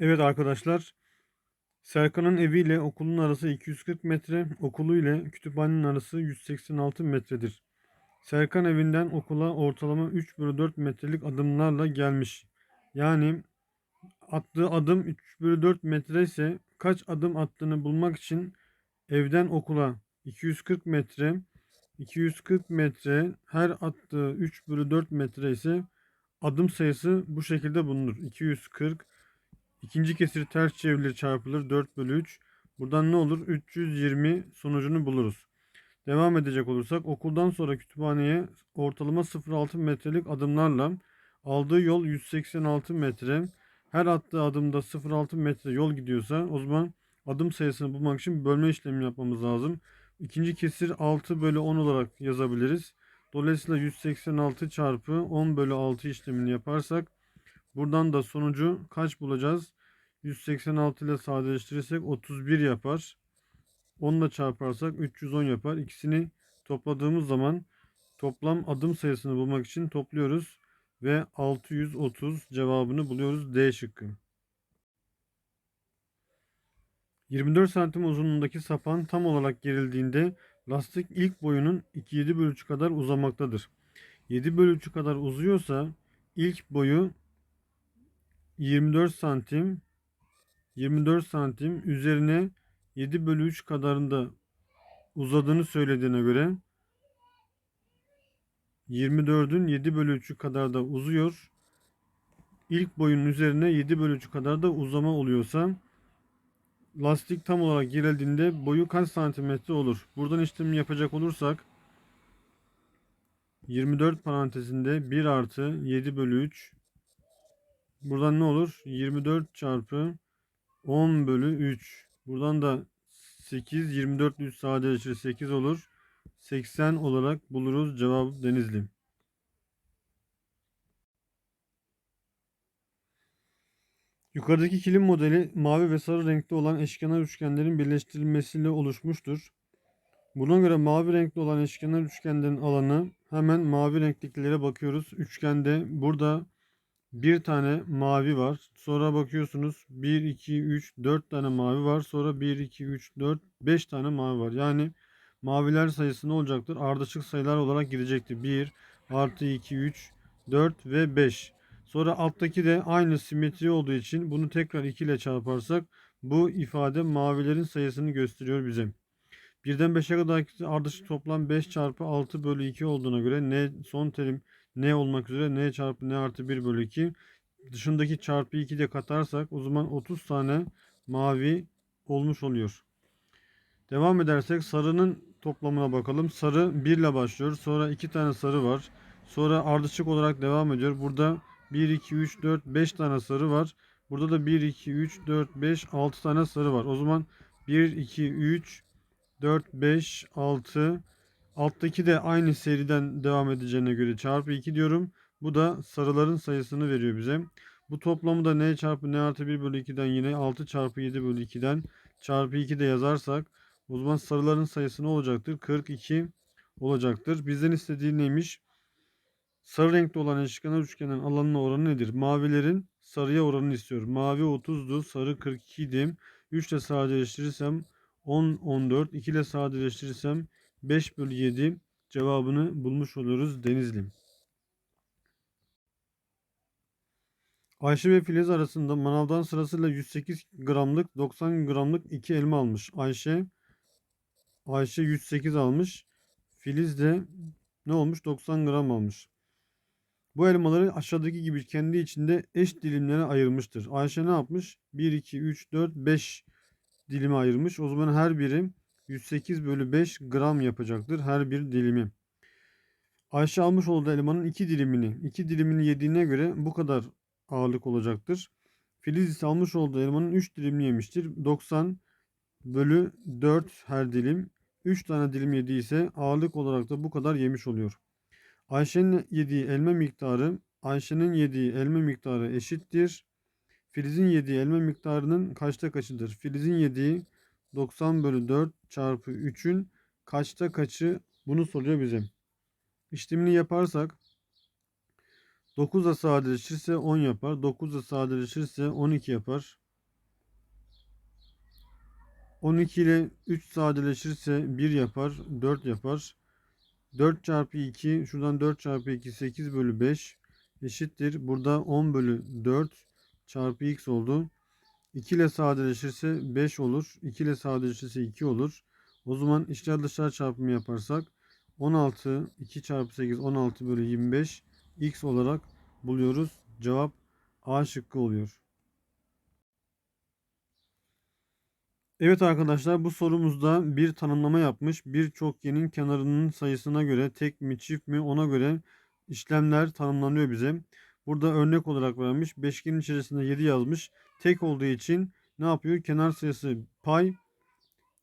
Evet arkadaşlar, Serkan'ın eviyle okulun arası 240 metre, okulu ile kütüphanenin arası 186 metredir. Serkan evinden okula ortalama 3 bölü 4 metrelik adımlarla gelmiş. Yani attığı adım 3 bölü 4 metre ise kaç adım attığını bulmak için evden okula 240 metre, 240 metre her attığı 3 bölü 4 metre ise adım sayısı bu şekilde bulunur. 240 İkinci kesir ters çevrilir çarpılır 4 bölü 3. Buradan ne olur? 320 sonucunu buluruz. Devam edecek olursak okuldan sonra kütüphaneye ortalama 0.6 metrelik adımlarla aldığı yol 186 metre. Her attığı adımda 0.6 metre yol gidiyorsa o zaman adım sayısını bulmak için bölme işlemi yapmamız lazım. İkinci kesir 6 bölü 10 olarak yazabiliriz. Dolayısıyla 186 çarpı 10 bölü 6 işlemini yaparsak Buradan da sonucu kaç bulacağız? 186 ile sadeleştirirsek 31 yapar. 10 ile çarparsak 310 yapar. İkisini topladığımız zaman toplam adım sayısını bulmak için topluyoruz. Ve 630 cevabını buluyoruz D şıkkı. 24 santim uzunluğundaki sapan tam olarak gerildiğinde lastik ilk boyunun 2-7 bölü 3 kadar uzamaktadır. 7 bölü 3 kadar uzuyorsa ilk boyu 24 santim 24 santim üzerine 7 bölü 3 kadarında uzadığını söylediğine göre 24'ün 7 bölü 3'ü kadar da uzuyor. İlk boyun üzerine 7 bölü 3 kadar da uzama oluyorsa lastik tam olarak gerildiğinde boyu kaç santimetre olur? Buradan işlemi yapacak olursak 24 parantezinde 1 artı 7 bölü 3 Buradan ne olur? 24 çarpı 10 bölü 3. Buradan da 8, 24 3 sadeleşir 8 olur. 80 olarak buluruz cevabı Denizli. Yukarıdaki kilim modeli mavi ve sarı renkli olan eşkenar üçgenlerin birleştirilmesiyle oluşmuştur. Buna göre mavi renkli olan eşkenar üçgenlerin alanı hemen mavi renklikilere bakıyoruz. Üçgende burada bir tane mavi var. Sonra bakıyorsunuz 1, 2, 3, 4 tane mavi var. Sonra 1, 2, 3, 4, 5 tane mavi var. Yani maviler sayısı ne olacaktır? Ardışık sayılar olarak gidecektir. 1, artı 2, 3, 4 ve 5. Sonra alttaki de aynı simetri olduğu için bunu tekrar 2 ile çarparsak bu ifade mavilerin sayısını gösteriyor bize. Birden 5'e kadar ardışık toplam 5 çarpı 6 bölü 2 olduğuna göre ne son terim n olmak üzere n çarpı n artı 1 bölü 2 dışındaki çarpı 2 de katarsak o zaman 30 tane mavi olmuş oluyor. Devam edersek sarının toplamına bakalım. Sarı 1 ile başlıyor. Sonra 2 tane sarı var. Sonra ardışık olarak devam ediyor. Burada 1, 2, 3, 4, 5 tane sarı var. Burada da 1, 2, 3, 4, 5, 6 tane sarı var. O zaman 1, 2, 3, 4, 5, 6, Alttaki de aynı seriden devam edeceğine göre çarpı 2 diyorum. Bu da sarıların sayısını veriyor bize. Bu toplamı da n çarpı n artı 1 bölü 2'den yine 6 çarpı 7 bölü 2'den çarpı 2 de yazarsak o zaman sarıların sayısı ne olacaktır? 42 olacaktır. Bizden istediği neymiş? Sarı renkli olan eşkenar üçgenin alanının oranı nedir? Mavilerin sarıya oranını istiyor. Mavi 30'du, sarı 42 idi. 3 ile sadeleştirirsem 10, 14. 2 ile sadeleştirirsem 5 bölü 7 cevabını bulmuş oluyoruz Denizli. Ayşe ve Filiz arasında manavdan sırasıyla 108 gramlık 90 gramlık 2 elma almış. Ayşe Ayşe 108 almış. Filiz de ne olmuş? 90 gram almış. Bu elmaları aşağıdaki gibi kendi içinde eş dilimlere ayırmıştır. Ayşe ne yapmış? 1, 2, 3, 4, 5 dilime ayırmış. O zaman her biri 108 bölü 5 gram yapacaktır her bir dilimi. Ayşe almış olduğu elmanın iki dilimini, iki dilimini yediğine göre bu kadar ağırlık olacaktır. Filiz ise almış olduğu elmanın 3 dilimini yemiştir. 90 bölü 4 her dilim. 3 tane dilim yediyse ağırlık olarak da bu kadar yemiş oluyor. Ayşe'nin yediği elma miktarı Ayşe'nin yediği elma miktarı eşittir. Filiz'in yediği elma miktarının kaçta kaçıdır? Filiz'in yediği 90 bölü 4 çarpı 3'ün kaçta kaçı bunu soruyor bize. İşlemini yaparsak 9 da sadeleşirse 10 yapar. 9 da sadeleşirse 12 yapar. 12 ile 3 sadeleşirse 1 yapar, 4 yapar. 4 çarpı 2, şuradan 4 çarpı 2 8 bölü 5 eşittir. Burada 10 bölü 4 çarpı x oldu. 2 ile sadeleşirse 5 olur. 2 ile sadeleşirse 2 olur. O zaman içler dışlar çarpımı yaparsak 16 2 çarpı 8 16 bölü 25 x olarak buluyoruz. Cevap A şıkkı oluyor. Evet arkadaşlar bu sorumuzda bir tanımlama yapmış. Bir çokgenin kenarının sayısına göre tek mi çift mi ona göre işlemler tanımlanıyor bize. Burada örnek olarak vermiş. Beşgenin içerisinde 7 yazmış. Tek olduğu için ne yapıyor? Kenar sayısı pay.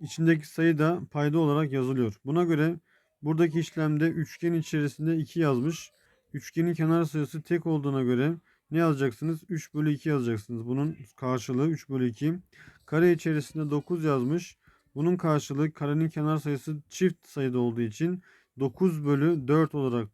içindeki sayı da payda olarak yazılıyor. Buna göre buradaki işlemde üçgen içerisinde 2 yazmış. Üçgenin kenar sayısı tek olduğuna göre ne yazacaksınız? 3 bölü 2 yazacaksınız. Bunun karşılığı 3 bölü 2. Kare içerisinde 9 yazmış. Bunun karşılığı karenin kenar sayısı çift sayıda olduğu için 9 bölü 4 olarak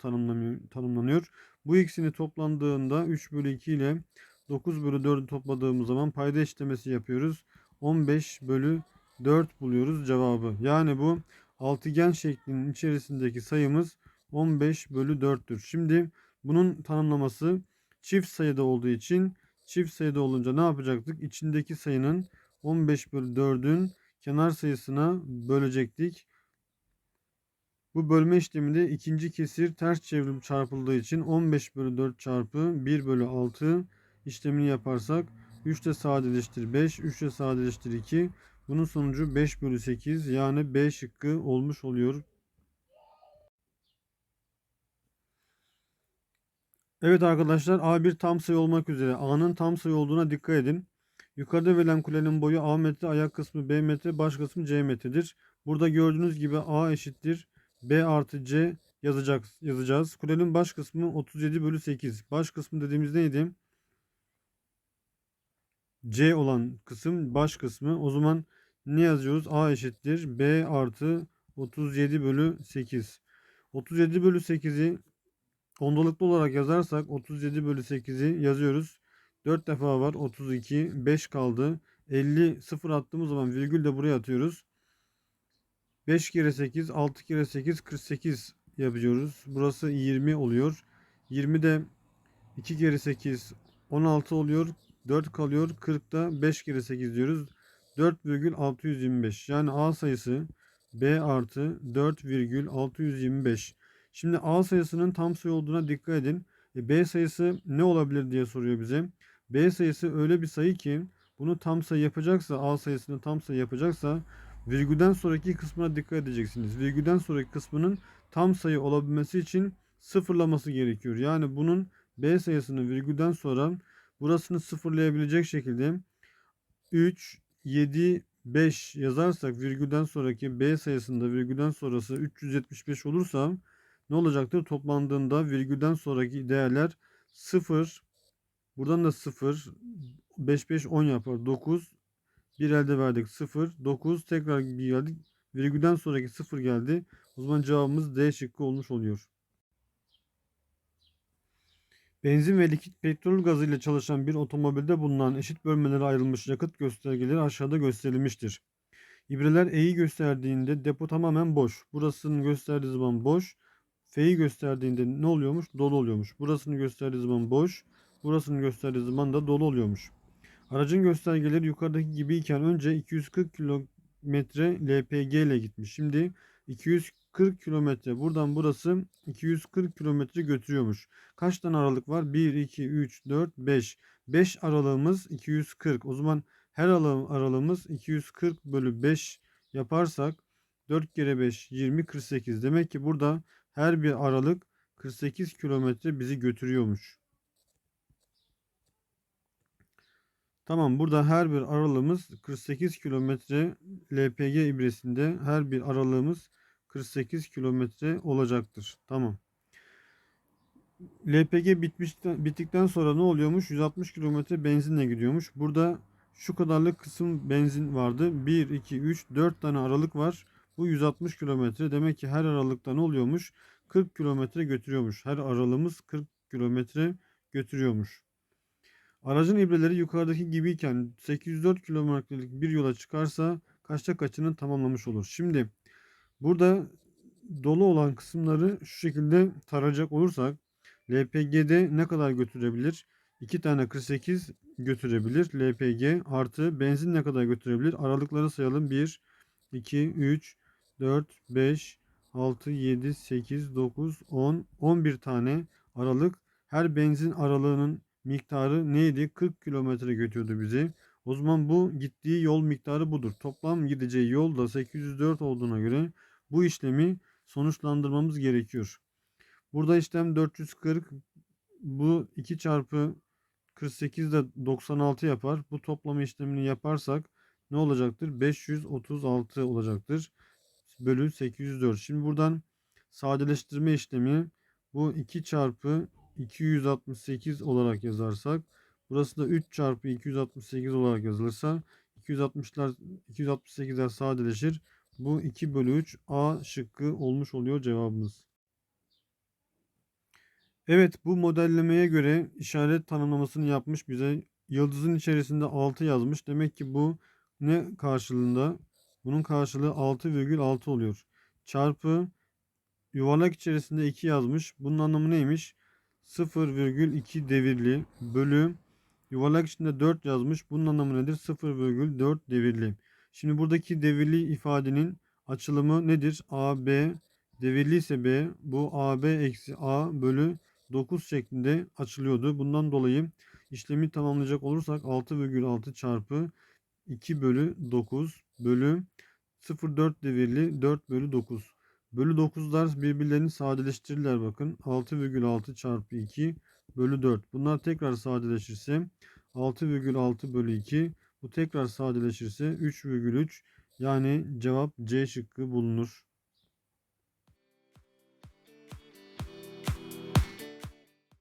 tanımlanıyor. Bu ikisini toplandığında 3 bölü 2 ile 9 bölü 4'ü topladığımız zaman payda işlemesi yapıyoruz. 15 bölü 4 buluyoruz cevabı. Yani bu altıgen şeklinin içerisindeki sayımız 15 bölü 4'tür. Şimdi bunun tanımlaması çift sayıda olduğu için çift sayıda olunca ne yapacaktık? İçindeki sayının 15 bölü 4'ün kenar sayısına bölecektik. Bu bölme işleminde ikinci kesir ters çevrilip çarpıldığı için 15 bölü 4 çarpı 1 bölü 6 işlemini yaparsak 3 de sadeleştir 5, 3 de sadeleştir 2. Bunun sonucu 5 bölü 8 yani B şıkkı olmuş oluyor. Evet arkadaşlar A1 tam sayı olmak üzere A'nın tam sayı olduğuna dikkat edin. Yukarıda verilen kulenin boyu A metre, ayak kısmı B metre, baş kısmı C metredir. Burada gördüğünüz gibi A eşittir B artı C yazacak, yazacağız. Kulenin baş kısmı 37 bölü 8. Baş kısmı dediğimiz neydi? C olan kısım baş kısmı. O zaman ne yazıyoruz? A eşittir B artı 37 bölü 8. 37 bölü 8'i ondalıklı olarak yazarsak 37 bölü 8'i yazıyoruz. 4 defa var 32 5 kaldı. 50 sıfır attığımız zaman virgül de buraya atıyoruz. 5 kere 8 6 kere 8 48 yapıyoruz. Burası 20 oluyor. 20 de 2 kere 8 16 oluyor. 4 kalıyor. 40'da 5 kere 8 diyoruz. 4,625 yani A sayısı B artı 4,625. Şimdi A sayısının tam sayı olduğuna dikkat edin. E, B sayısı ne olabilir diye soruyor bize. B sayısı öyle bir sayı ki bunu tam sayı yapacaksa A sayısını tam sayı yapacaksa virgülden sonraki kısmına dikkat edeceksiniz. Virgülden sonraki kısmının tam sayı olabilmesi için sıfırlaması gerekiyor. Yani bunun B sayısını virgülden sonra burasını sıfırlayabilecek şekilde 3, 7, 5 yazarsak virgülden sonraki B sayısında virgülden sonrası 375 olursa ne olacaktır? Toplandığında virgülden sonraki değerler 0, buradan da 0, 5, 5, 10 yapar. 9, bir elde verdik 0, 9, tekrar bir geldik. Virgülden sonraki 0 geldi. O zaman cevabımız D şıkkı olmuş oluyor. Benzin ve likit petrol gazı ile çalışan bir otomobilde bulunan eşit bölmelere ayrılmış yakıt göstergeleri aşağıda gösterilmiştir. İbreler E'yi gösterdiğinde depo tamamen boş. Burasını gösterdiği zaman boş. F'yi gösterdiğinde ne oluyormuş? Dolu oluyormuş. Burasını gösterdiği zaman boş. Burasını gösterdiği zaman da dolu oluyormuş. Aracın göstergeleri yukarıdaki gibiyken önce 240 kilometre LPG ile gitmiş. Şimdi 240 kilometre buradan burası 240 kilometre götürüyormuş. Kaç tane aralık var? 1, 2, 3, 4, 5. 5 aralığımız 240. O zaman her aralığımız 240 bölü 5 yaparsak 4 kere 5 20 48. Demek ki burada her bir aralık 48 kilometre bizi götürüyormuş. Tamam burada her bir aralığımız 48 kilometre LPG ibresinde her bir aralığımız 48 kilometre olacaktır. Tamam. LPG bitmişten, bittikten sonra ne oluyormuş? 160 kilometre benzinle gidiyormuş. Burada şu kadarlık kısım benzin vardı. 1, 2, 3, 4 tane aralık var. Bu 160 kilometre. Demek ki her aralıkta ne oluyormuş? 40 kilometre götürüyormuş. Her aralığımız 40 kilometre götürüyormuş. Aracın ibreleri yukarıdaki gibiyken 804 kilometrelik bir yola çıkarsa kaçta kaçını tamamlamış olur. Şimdi burada dolu olan kısımları şu şekilde tarayacak olursak LPG'de ne kadar götürebilir? 2 tane 48 götürebilir. LPG artı benzin ne kadar götürebilir? Aralıkları sayalım. 1, 2, 3, 4, 5, 6, 7, 8, 9, 10, 11 tane aralık. Her benzin aralığının miktarı neydi? 40 kilometre götürdü bizi. O zaman bu gittiği yol miktarı budur. Toplam gideceği yol da 804 olduğuna göre bu işlemi sonuçlandırmamız gerekiyor. Burada işlem 440 bu 2 çarpı 48 de 96 yapar. Bu toplama işlemini yaparsak ne olacaktır? 536 olacaktır. Bölü 804. Şimdi buradan sadeleştirme işlemi bu 2 çarpı 268 olarak yazarsak burası da 3 çarpı 268 olarak yazılırsa 260'lar 268'ler sadeleşir. Bu 2 bölü 3 A şıkkı olmuş oluyor cevabımız. Evet bu modellemeye göre işaret tanımlamasını yapmış bize. Yıldızın içerisinde 6 yazmış. Demek ki bu ne karşılığında? Bunun karşılığı 6,6 oluyor. Çarpı yuvarlak içerisinde 2 yazmış. Bunun anlamı neymiş? 0,2 devirli bölü yuvarlak içinde 4 yazmış. Bunun anlamı nedir? 0,4 devirli. Şimdi buradaki devirli ifadenin açılımı nedir? AB devirli ise B bu AB eksi A bölü 9 şeklinde açılıyordu. Bundan dolayı işlemi tamamlayacak olursak 6,6 çarpı 2 bölü 9 bölü 0,4 devirli 4 bölü 9. Bölü 9'lar birbirlerini sadeleştirirler bakın. 6,6 çarpı 2 bölü 4. Bunlar tekrar sadeleşirse 6,6 bölü 2 bu tekrar sadeleşirse 3,3 yani cevap C şıkkı bulunur.